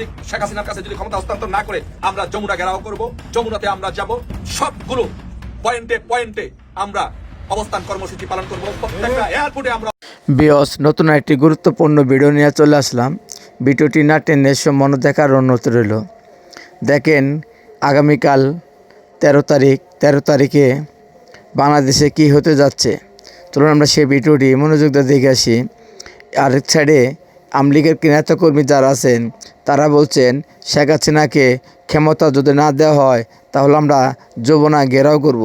যদি শেখ হাসিনার কাছে যদি ক্ষমতা হস্তান্তর না করে, আমরা যমুনা ঘেরাও করব, যমুনাতে আমরা যাব, সবগুলো পয়েন্টে পয়েন্টে আমরা অবস্থান কর্মসূচি পালন করব। প্রত্যেকটা এয়ারপোর্টে আমরা বিয়স, নতুন একটি গুরুত্বপূর্ণ ভিডিও নিয়ে চলে আসলাম। ভিডিওটি না টেনে মনে দেখার অনুরোধ রইল। দেখেন, আগামীকাল তেরো তারিখ, তেরো তারিখে বাংলাদেশে কি হতে যাচ্ছে? চলুন আমরা সেই ভিডিওটি মনোযোগ দিয়ে দেখে আসি। আরেক সাইডে আমলিগের নেতাকর্মী যারা আছেন তারা বলছেন, শেখ হাসিনাকে ক্ষমতা যদি না দেওয়া হয়, তাহলে আমরা যৌবনা ঘেরাও করব।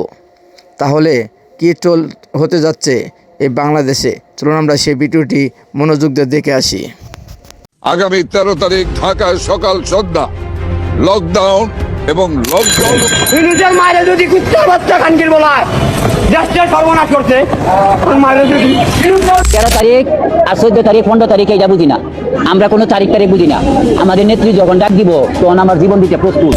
তাহলে কি চল, হতে যাচ্ছে এই বাংলাদেশে চলুন আমরা সেই ভিডিওটি মনোযোগ দিয়ে দেখে আসি আগামী তেরো তারিখ ঢাকায় সকাল সন্ধ্যা লকডাউন এবং লকডাউন ইনুজের মায়ের যদি কুত্তা বাচ্চা বলায় সর্বনাশ করছে। তেরো তারিখ আর চোদ্দ তারিখ পনেরো তারিখ এটা বুঝি না। আমরা কোনো তারিখ তারিখ বুঝি না। আমাদের নেত্রী যখন ডাক দিব তখন আমার জীবন দিতে প্রস্তুত।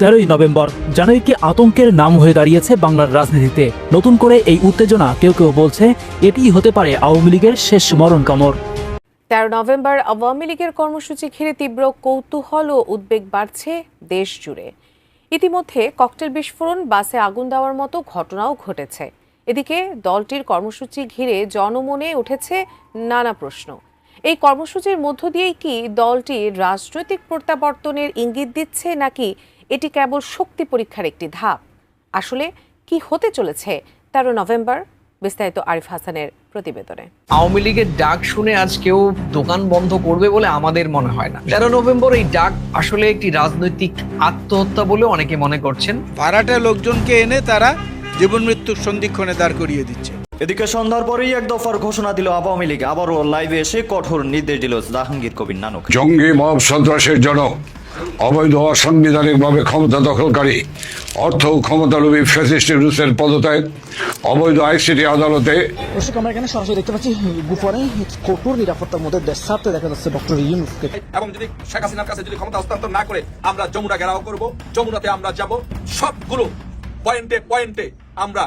তেরোই নভেম্বর জানুয়ারিকে আতঙ্কের নাম হয়ে দাঁড়িয়েছে বাংলার রাজনীতিতে। নতুন করে এই উত্তেজনা কেউ কেউ বলছে এটিই হতে পারে আওয়ামী লীগের শেষ মরণ কামড়। তেরো নভেম্বর, আওয়ামী লীগের কর্মসূচি ঘিরে তীব্র কৌতূহল ও উদ্বেগ বাড়ছে দেশ জুড়ে। ইতিমধ্যে ককটেল বিস্ফোরণ, বাসে আগুন দেওয়ার মতো ঘটনাও ঘটেছে। এদিকে দলটির কর্মসূচি ঘিরে জনমনে উঠেছে নানা প্রশ্ন। এই কর্মসূচির মধ্য দিয়েই কি দলটি রাজনৈতিক প্রত্যাবর্তনের ইঙ্গিত দিচ্ছে নাকি এটি কেবল শক্তি পরীক্ষার একটি ধাপ। আসলে কি হতে চলেছে তেরো নভেম্বর? বিস্তারিত আরিফ হাসানের প্রতিবেদনে। আওয়ামী লীগের ডাক শুনে আজ কেউ দোকান বন্ধ করবে বলে আমাদের মনে হয় না। তেরো নভেম্বর এই ডাক আসলে একটি রাজনৈতিক আত্মহত্যা বলে অনেকে মনে করছেন। ভাড়াটে লোকজনকে এনে তারা জীবন মৃত্যুর সন্ধিক্ষণে দাঁড় করিয়ে দিচ্ছে। এদিকে সন্ধ্যার পরেই এক দফার ঘোষণা দিল আওয়ামী লীগ। আবারও লাইভে এসে কঠোর নির্দেশ দিল জাহাঙ্গীর কবির নানক। জঙ্গি মব সন্ত্রাসের জনক। অবৈধ অসাংবিধানিকভাবে ক্ষমতা দখলকারী অর্থ ও ক্ষমতালোভী ফ্যাসিস্ট রুসের পদত্যাগ অবৈধ আইসিটি আদালতে দর্শক আমরা এখানে সরাসরি দেখতে পাচ্ছি গুফরে কঠোর নিরাপত্তার মধ্যে দেশ ছাড়তে দেখা যাচ্ছে ডক্টর ইউনুসকে। এবং যদি শেখ হাসিনার কাছে যদি ক্ষমতা হস্তান্তর না করে আমরা যমুনা ঘেরাও করব যমুনাতে আমরা যাব সবগুলো পয়েন্টে পয়েন্টে আমরা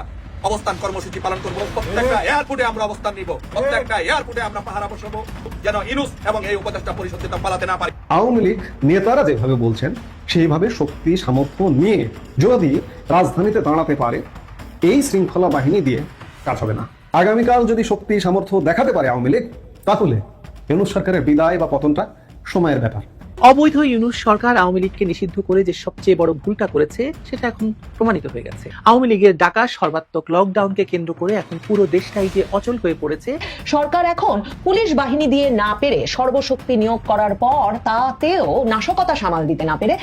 অবস্থান কর্মসূচি পালন করব প্রত্যেকটা এয়ারপোর্টে আমরা অবস্থান নিব প্রত্যেকটা এয়ারপোর্টে আমরা পাহারা বসাবো যেন ইনুস এবং এই উপদেষ্টা পরিষদ পালাতে না পারে। আওয়ামী লীগ নেতারা যেভাবে বলছেন, সেইভাবে শক্তি, সামর্থ্য নিয়ে যদি রাজধানীতে দাঁড়াতে পারে, এই শৃঙ্খলা বাহিনী দিয়ে কাজ হবে না। আগামীকাল যদি শক্তি, সামর্থ্য দেখাতে পারে আওয়ামী লীগ, তাহলে ইউনুস সরকারের বিদায় বা পতনটা সময়ের ব্যাপার। অবৈধ ইউনুস সরকার আওয়ামী লীগকে নিষিদ্ধ করে যে সবচেয়ে বড় ভুলটা করেছে, সেটা এখন প্রমাণিত হয়ে গেছে। আওয়ামী লীগের ডাকা সর্বাত্মক লকডাউনকে কেন্দ্র করে এখন পুরো দেশটাই যে অচল হয়ে পড়েছে, সরকার এখন পুলিশ বাহিনী দিয়ে না পেরে সর্বশক্তি নিয়োগ করার পর তাতেও নাশকতা সামাল দিতে না পেরে